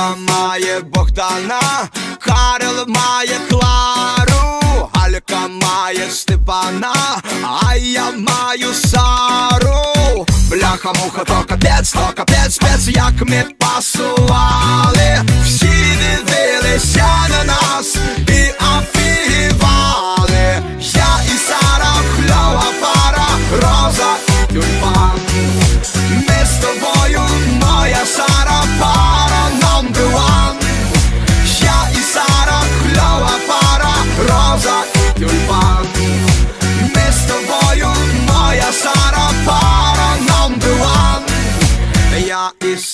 Галинка має Богдана, Карел має Клару, Алька має Степана, а я маю Сару. Бляха, муха, то капець, то капець, спец, як ми пасували всі.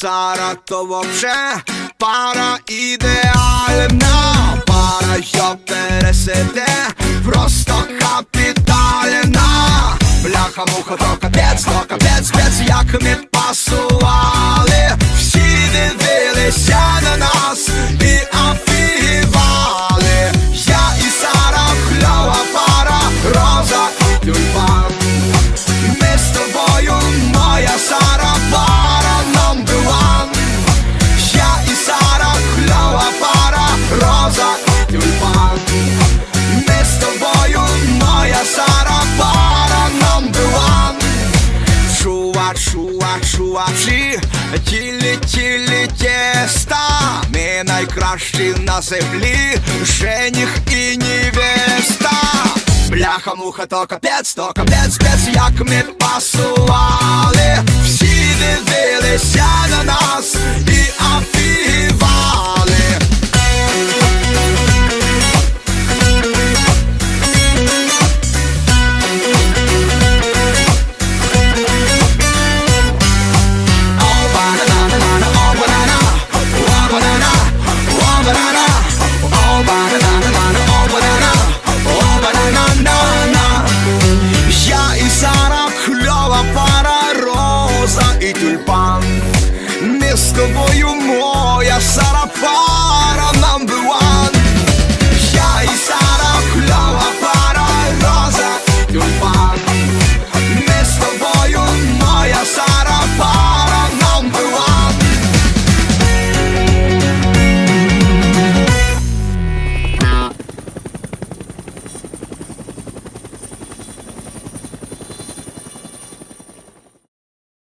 Сара, то вообще пара ідеальна. Пара, що пересиде, просто капітальна. Бляха, муха, то капець, то капець, спец, як ми Чува, чувачі, тілі, тілі тіста. Ми найкращі на землі, жених і невеста. Бляха, муха, то капець, то капець, спец, як ми пасували. Всі дивилися на нас С тобою